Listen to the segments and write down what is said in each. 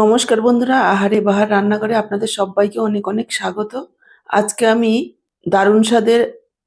নমস্কার বন্ধুরা, আহারে বাহার রান্নাঘরে আপনাদের সবাইকে অনেক অনেক স্বাগত। আজকে আমি দারুণ স্বাদের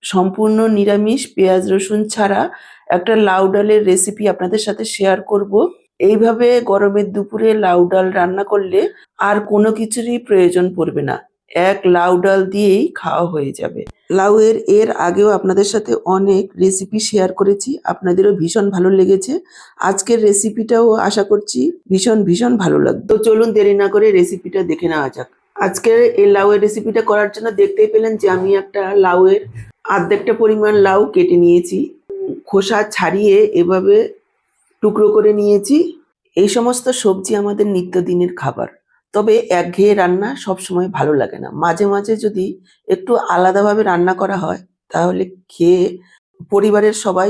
সম্পূর্ণ নিরামিষ পেঁয়াজ রসুন ছাড়া একটা লাউ ডালের রেসিপি আপনাদের সাথে শেয়ার করব। এইভাবে গরমের দুপুরে লাউ ডাল রান্না করলে আর কোনো কিছুরই প্রয়োজন পড়বে না। এক লাউ ডাল দিয়েই খাওয়া হয়ে যাবে। লাউয়ের এর আগেও আপনাদের সাথে অনেক রেসিপি শেয়ার করেছি। আপনাদেরও ভীষণ ভালো লেগেছে। আজকের রেসিপিটাও আশা করছি ভীষণ ভীষণ ভালো লাগবে। তো চলুন দেরি না করে রেসিপিটা দেখে নেওয়া যাক। আজকের এই লাউয়ের রেসিপিটা করার জন্য দেখতেই পেলেন যে আমি একটা লাউয়ের আর্ধেকটা পরিমাণ লাউ কেটে নিয়েছি। খোসা ছাড়িয়ে এভাবে টুকরো করে নিয়েছি। এই সমস্ত সবজি আমাদের নিত্যদিনের খাবার। তবে একঘেয়ে রান্না সবসময় ভালো লাগে না। মাঝে মাঝে যদি একটু আলাদাভাবে রান্না করা হয়, তাহলে খেয়ে পরিবারের সবাই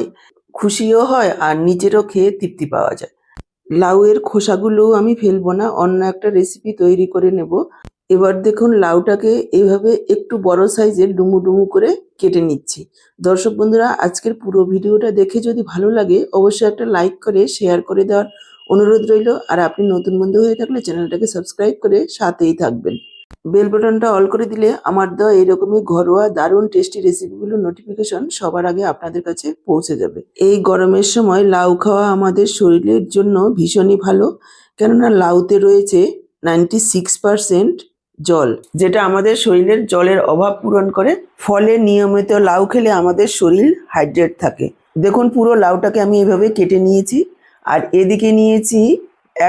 খুশিও হয় আর নিজেরও খেয়ে তৃপ্তি পাওয়া যায়। লাউয়ের খোসাগুলো আমি ফেলব না, অন্য একটা রেসিপি তৈরি করে নেব। এবার দেখুন লাউটাকে এইভাবে একটু বড় সাইজের ডুমু ডুমু করে কেটে নিচ্ছি। দর্শক বন্ধুরা, আজকের পুরো ভিডিওটা দেখে যদি ভালো লাগে, অবশ্যই একটা লাইক করে শেয়ার করে দেওয়ার অনুরোধ রইল, আর আপনি নতুন বন্ধু হয়ে থাকলে চ্যানেলটাকে সাবস্ক্রাইব করে সাথেই থাকবেন। বেল বাটনটা অল করে দিলে আমার দেওয়া এরকমই ঘরোয়া, দারুণ, টেস্টি রেসিপিগুলো নোটিফিকেশন সবার আগে আপনাদের কাছে পৌঁছে যাবে। এই গরমের সময় লাউ খাওয়া আমাদের শরীরের জন্য ভীষণই ভালো, কেননা লাউতে রয়েছে নাইনটি সিক্স পার্সেন্ট জল, যেটা আমাদের শরীরের জলের অভাব পূরণ করে। ফলে নিয়মিত লাউ খেলে আমাদের শরীর হাইড্রেট থাকে। দেখুন পুরো লাউটাকে আমি এভাবে কেটে নিয়েছি। আর এদিকে নিয়েছি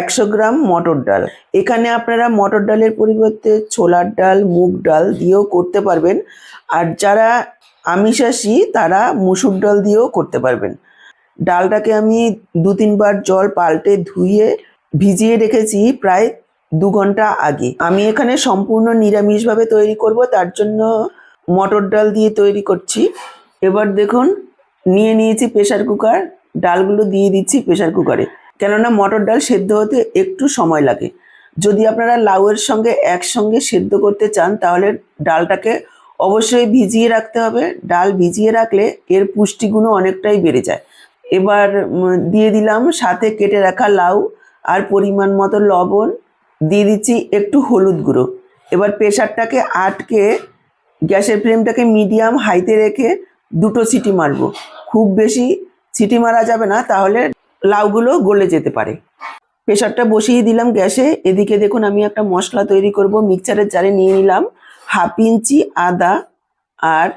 একশো গ্রাম মটর ডাল। এখানে আপনারা মটর ডালের পরিবর্তে ছোলার ডাল, মুগ ডাল দিয়েও করতে পারবেন। আর যারা আমিষাশী তারা মুসুর ডাল দিয়েও করতে পারবেন। ডালটাকে আমি দু তিনবার জল পাল্টে ধুয়ে ভিজিয়ে রেখেছি প্রায় দু ঘণ্টা আগে। আমি এখানে সম্পূর্ণ নিরামিষভাবে তৈরি করব, তার জন্য মটর ডাল দিয়ে তৈরি করছি। এবার দেখুন, নিয়ে নিয়েছি প্রেশার কুকার। ডালগুলো দিয়ে দিচ্ছি প্রেশার কুকারে কেননা মটর ডাল সেদ্ধ হতে একটু সময় লাগে। যদি আপনারা লাউয়ের সঙ্গে একসঙ্গে সেদ্ধ করতে চান, তাহলে ডালটাকে অবশ্যই ভিজিয়ে রাখতে হবে। ডাল ভিজিয়ে রাখলে এর পুষ্টিগুণও অনেকটাই বেড়ে যায়। এবার দিয়ে দিলাম সাথে কেটে রাখা লাউ আর পরিমাণ মতো লবণ। দিয়ে দিচ্ছি একটু হলুদ গুঁড়ো। এবার প্রেশারটাকে আটকে গ্যাসের ফ্লেমটাকে মিডিয়াম হাইতে রেখে দুটো সিটি মারবো। খুব বেশি সিটি মারা যাবে না, তাহলে লাউগুলো গলে যেতে পারে। প্রেশারটা বসিয়ে দিলাম গ্যাসে। এদিকে দেখুন, আমি একটা মশলা তৈরি করব। মিক্সচারের জারে নিয়ে নিলাম হাফ ইঞ্চি আদা আর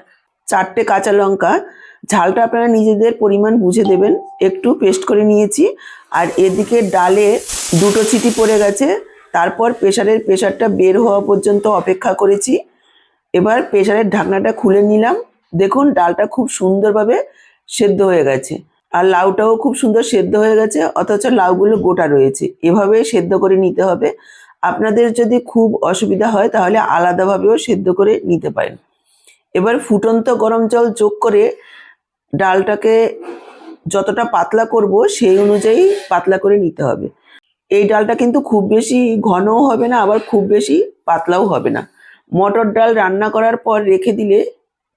চারটে কাঁচা লঙ্কা। ঝালটা আপনারা নিজেদের পরিমাণ বুঝে দেবেন। একটু পেস্ট করে নিয়েছি। আর এদিকে ডালে দুটো চিটি পড়ে গেছে। তারপর প্রেশারের প্রেশারটা বের হওয়া পর্যন্ত অপেক্ষা করেছি। এবার প্রেশারের ঢাকনাটা খুলে নিলাম। দেখুন, ডালটা খুব সুন্দরভাবে সেদ্ধ হয়ে গেছে। আর লাউটাও খুব সুন্দর সেদ্ধ হয়ে গেছে, অথচ লাউগুলো গোটা রয়েছে। এভাবে সেদ্ধ করে নিতে হবে। আপনাদের যদি খুব অসুবিধা হয়, তাহলে আলাদাভাবেও সেদ্ধ করে নিতে পারেন। এবার ফুটন্ত গরম জল যোগ করে ডালটাকে যতটা পাতলা করব, সেই অনুযায়ী পাতলা করে নিতে হবে। এই ডালটা কিন্তু খুব বেশি ঘনও হবে না, আবার খুব বেশি পাতলাও হবে না। মটর ডাল রান্না করার পর রেখে দিলে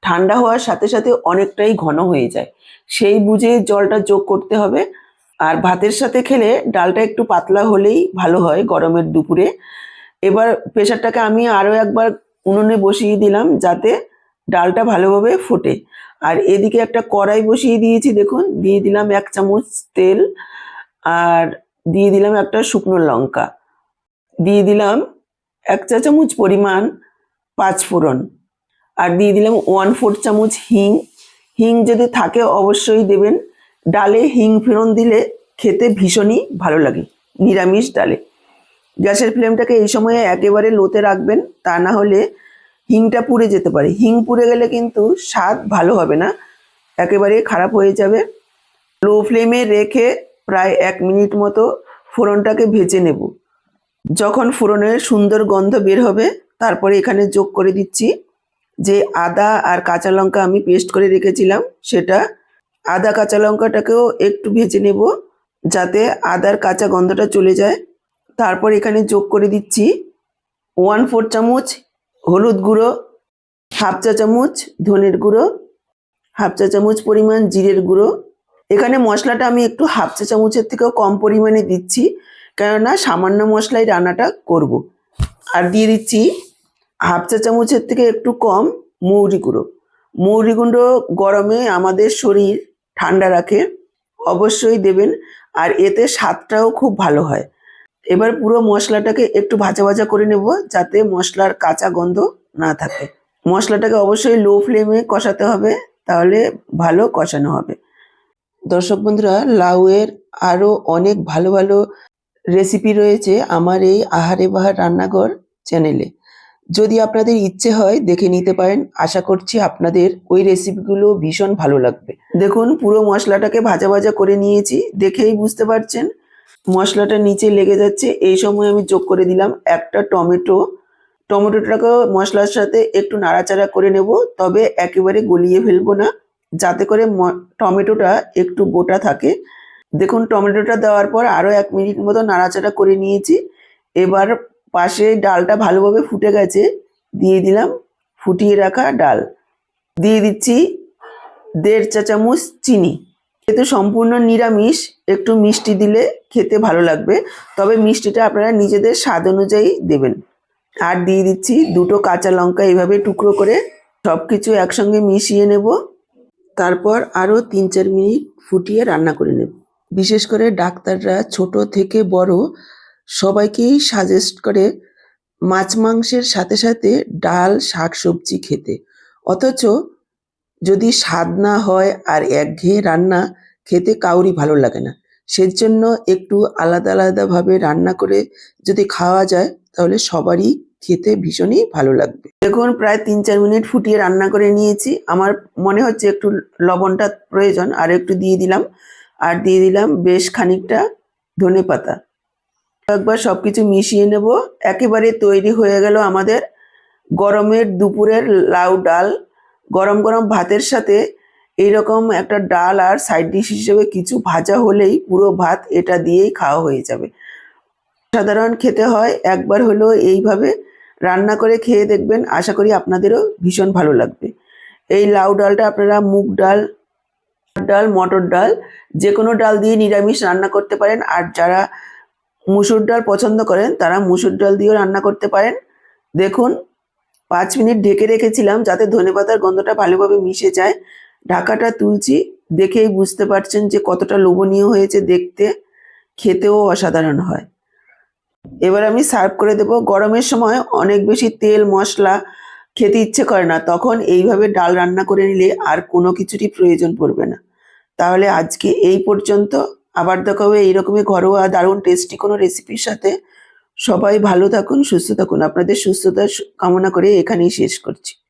ঠান্ডা হওয়ার সাথে সাথে অনেকটাই ঘন হয়ে যায়। সেই বুঝে জলটা যোগ করতে হবে। আর ভাতের সাথে খেলে ডালটা একটু পাতলা হলেই ভালো হয় গরমের দুপুরে। এবার প্রেশারটাকে আমি আরও একবার উনুনে বসিয়ে দিলাম যাতে ডালটা ভালোভাবে ফোটে। আর এদিকে একটা কড়াই বসিয়ে দিয়েছি, দেখুন, দিয়ে দিলাম এক চামচ তেল আর দিয়ে দিলাম একটা শুকনো লঙ্কা। দিয়ে দিলাম এক চা চামচ পরিমাণ পাঁচ ফোড়ন আর দিয়ে দিলাম ওয়ান ফোর চামচ হিং। হিং যদি থাকে অবশ্যই দেবেন। ডালে হিং ফোড়ন দিলে খেতে ভীষণই ভালো লাগে, নিরামিষ ডালে। গ্যাসের ফ্লেমটাকে এই সময়ে একেবারে লোতে রাখবেন, তা না হলে হিংটা পুড়ে যেতে পারে। হিং পুড়ে গেলে কিন্তু স্বাদ ভালো হবে না, একেবারে খারাপ হয়ে যাবে। লো ফ্লেমে রেখে প্রায় এক মিনিট মতো ফোড়নটাকে ভেজে নেব। যখন ফোড়নের সুন্দর গন্ধ বের হবে, তারপরে এখানে যোগ করে দিচ্ছি যে আদা আর কাঁচা লঙ্কা আমি পেস্ট করে রেখেছিলাম, সেটা আদা কাঁচা লঙ্কাটাকেও একটু ভেজে নেব যাতে আদার কাঁচা গন্ধটা চলে যায় তারপর এখানে যোগ করে দিচ্ছি ওয়ান ফোর চামচ হলুদ গুঁড়ো হাফ চা চামচ ধনের গুঁড়ো হাফ চা চামচ পরিমাণ জিরের গুঁড়ো এখানে মশলাটা আমি একটু হাফ চা চামচের থেকেও কম পরিমাণে দিচ্ছি, কেননা সামান্য মশলায় রান্নাটা করব। আর দিয়ে দিচ্ছি হাফ চা চামচের থেকে একটু কম মৌরি গুঁড়ো। মৌরি গুঁড়ো গরমে আমাদের শরীর ঠান্ডা রাখে, অবশ্যই দেবেন, আর এতে স্বাদটাও খুব ভালো হয়। এবার পুরো মশলাটাকে একটু ভাজা ভাজা করে নেব যাতে মশলার কাঁচা গন্ধ না থাকে। মশলাটাকে অবশ্যই লো ফ্লেমে কষাতে হবে, তাহলে ভালো কষানো হবে। দর্শক বন্ধুরা, লাউয়ের আরও অনেক ভালো ভালো রেসিপি রয়েছে আমার এই আহারে বাহার রান্নাঘর চ্যানেলে। যদি আপনাদের ইচ্ছে হয় দেখে নিতে পারেন, আশা করছি আপনাদের ওই রেসিপিগুলো ভীষণ ভালো লাগবে। দেখুন, পুরো মশলাটাকে ভাজা ভাজা করে নিয়েছি, দেখেই বুঝতে পারছেন। মশলাটা নিচে লেগে যাচ্ছে, এই সময় আমি যোগ করে দিলাম একটা টমেটো। টমেটোটাকে মশলার সাথে একটু নাড়াচাড়া করে নেব, তবে একেবারে গলিয়ে ফেলব না, যাতে করে টমেটোটা একটু গোটা থাকে। দেখুন, টমেটোটা দেওয়ার পর আরও এক মিনিট মতো নাড়াচাড়া করে নিয়েছি। এবার পাশে ডালটা ভালোভাবে ফুটে গেছে, দিয়ে দিলাম ফুটিয়ে রাখা ডাল। দিয়ে দিচ্ছি দেড় চা চামচ চিনি। যেহেতু সম্পূর্ণ নিরামিষ, একটু মিষ্টি দিলে খেতে ভালো লাগবে, তবে মিষ্টিটা আপনারা নিজেদের স্বাদ অনুযায়ী দেবেন। আর দিয়ে দিচ্ছি দুটো কাঁচা লঙ্কা, এইভাবে টুকরো করে সব কিছু একসঙ্গে মিশিয়ে নেব। তারপর আরও তিন চার মিনিট ফুটিয়ে রান্না করে নেব। বিশেষ করে ডাক্তাররা ছোট থেকে বড় সবাইকেই সাজেস্ট করে মাছ মাংসের সাথে সাথে ডাল, শাক, সবজি খেতে। অথচ যদি স্বাদ না হয় আর একঘেয়ে রান্না খেতে কাউরই ভালো লাগে না। সেজন্য একটু আলাদা আলাদাভাবে রান্না করে যদি খাওয়া যায়, তাহলে সবারই খেতে ভীষণই ভালো লাগবে। দেখুন, প্রায় তিন চার মিনিট ফুটিয়ে রান্না করে নিয়েছি। আমার মনে হচ্ছে একটু লবণটা প্রয়োজন, আর একটু দিয়ে দিলাম। আর দিয়ে দিলাম বেশ খানিকটা ধনে পাতা একবার সব কিছু মিশিয়ে নেব। একেবারে তৈরি হয়ে গেল আমাদের গরমের দুপুরের লাউ ডাল। গরম গরম ভাতের সাথে এইরকম একটা ডাল আর সাইড ডিশ হিসেবে কিছু ভাজা হলেই পুরো ভাত এটা দিয়েই খাওয়া হয়ে যাবে। সাধারণ খেতে হয়। একবার হলেও এইভাবে রান্না করে খেয়ে দেখবেন। আশা করি আপনাদেরও ভীষণ ভালো লাগবে। এই লাউ ডালটা আপনারা মুগ ডাল ডাল, মটর ডাল যে কোনো ডাল দিয়ে নিরামিষ রান্না করতে পারেন। আর যারা মুসুর ডাল পছন্দ করেন, তারা মুসুর ডাল দিয়েও রান্না করতে পারেন। দেখুন, পাঁচ মিনিট ঢেকে রেখেছিলাম যাতে ধনেপাতার গন্ধটা ভালোভাবে মিশে যায়। ঢাকাটা তুলছি, দেখেই বুঝতে পারছেন যে কতটা লোভনীয় হয়েছে দেখতে। খেতেও অসাধারণ হয়। এবার আমি সার্ভ করে দেব। গরমের সময় অনেক বেশি তেল, মশলা খেতে ইচ্ছে করে না। তখন এইভাবে ডাল রান্না করে নিলে আর কোনো কিছুরই প্রয়োজন পড়বে না। তাহলে আজকে এই পর্যন্ত। আবার দেখা হবে এইরকমই ঘরোয়া দারুণ টেস্টি কোনো রেসিপির সাথে সবাই ভালো থাকুন, সুস্থ থাকুন। আপনাদের সুস্থতা কামনা করে এখানেই শেষ করছি।